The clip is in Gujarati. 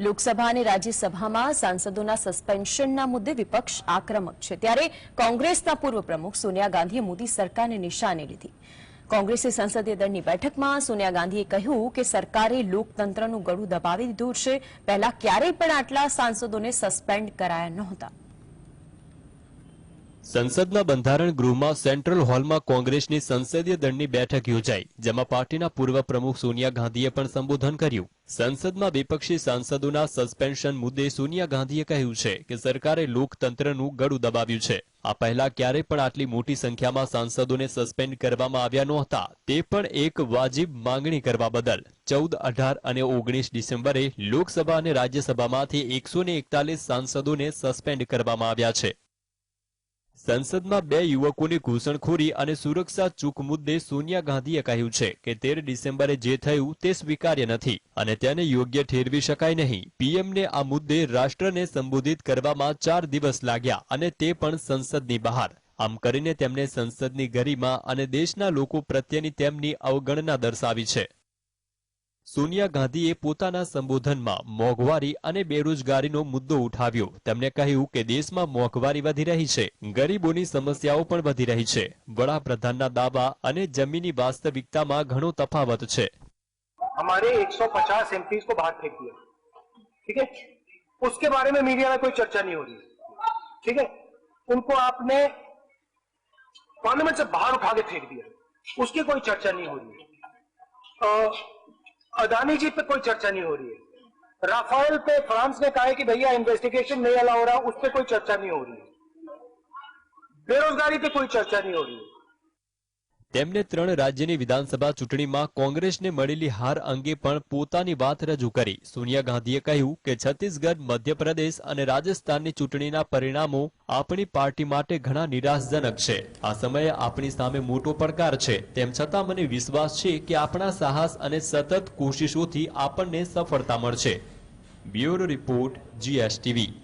લોકસભા અને રાજ્યસભામાં સાંસદોના સસ્પેન્શનના મુદ્દે વિપક્ષ આક્રમક છે. ત્યારે કોંગ્રેસના પૂર્વ પ્રમુખ સોનિયા ગાંધીએ મોદી સરકારને નિશાને લીધી. કોંગ્રેસે સંસદીય દળની બેઠકમાં સોનિયા ગાંધીએ કહ્યું કે સરકારે લોકતંત્રનું ગળું દબાવી દીધું છે. પહેલા ક્યારેય પણ આટલા સાંસદોને સસ્પેન્ડ કરાયા નહોતા. સંસદના બંધારણ ગૃહમાં સેન્ટ્રલ હોલમાં કોંગ્રેસની સંસદીય દળની બેઠક યોજાઈ, જેમાં પાર્ટીના પૂર્વ પ્રમુખ સોનિયા ગાંધીએ પણ સંબોધન કર્યું. સંસદમાં વિપક્ષી સાંસદોના સસ્પેન્શન મુદ્દે સોનિયા ગાંધીએ કહ્યું છે કે સરકારે લોકતંત્રનું ગળું દબાવ્યું છે. આ પહેલા ક્યારેય પણ આટલી મોટી સંખ્યામાં સાંસદોને સસ્પેન્ડ કરવામાં આવ્યા નહોતા. તે પણ એક વાજિબ માંગણી કરવા બદલ. ચૌદ, અઢાર અને ઓગણીસ ડિસેમ્બરે લોકસભા અને રાજ્યસભામાંથી એકસો સાંસદોને સસ્પેન્ડ કરવામાં આવ્યા છે. સંસદમાં બે યુવકોની ઘૂસણખોરી અને સુરક્ષા ચૂક મુદ્દે સોનિયા ગાંધીએ કહ્યું છે કે તેર ડિસેમ્બરે જે થયું તે સ્વીકાર્ય નથી અને તેને યોગ્ય ઠેરવી શકાય નહીં. પીએમને આ મુદ્દે રાષ્ટ્રને સંબોધિત કરવામાં ચાર દિવસ લાગ્યા અને તે પણ સંસદની બહાર. આમ કરીને તેમણે સંસદની ગરિમા અને દેશના લોકો પ્રત્યેની તેમની અવગણના દર્શાવી છે. સોનિયા ગાંધીએ પોતાના સંબોધનમાં મોંઘવારી અને બેરોજગારીનો મુદ્દો ઉઠાવ્યો તેમણે કહ્યું કે દેશમાં મોંઘવારી વધી રહી છે ગરીબોની સમસ્યાઓ પણ વધી રહી છે વડાપ્રધાનના દાવા અને જમીની વાસ્તવિકતામાં ઘણો તફાવત છે हमारे 150 एमपीज को बाहर फेंक दिया ठीक है उसके बारे में मीडिया में कोई चर्चा नहीं हो रही है ठीक है उनको आपने पार्लियामेंट से बाहर उठा के फेंक दिया उसकी कोई चर्चा नहीं हो रही है अ, अदानी जी पे कोई चर्चा नहीं हो रही है। राफेल पे फ्रांस ने कहा है कि भैया इन्वेस्टिगेशन नहीं अलाउ हो रहा, उस पर कोई चर्चा नहीं हो रही है। बेरोजगारी पे कोई चर्चा नहीं हो रही है। તેમને ત્રણ રાજ્યની વિધાનસભા ચૂંટણીમાં કોંગ્રેસને મળેલી હાર અંગે પણ પોતાની વાત રજૂ કરી. સોનિયા ગાંધીએ કહ્યું કે છત્તીસગઢ, મધ્યપ્રદેશ અને રાજસ્થાનની ચૂંટણીના પરિણામો આપણી પાર્ટી માટે ઘણા નિરાશજનક છે. આ સમયે આપણી સામે મોટો પડકાર છે. તેમ છતાં મને વિશ્વાસ છે કે આપણા સાહસ અને સતત કોશિશોથી આપણને સફળતા મળશે. Bureau report, GSTV.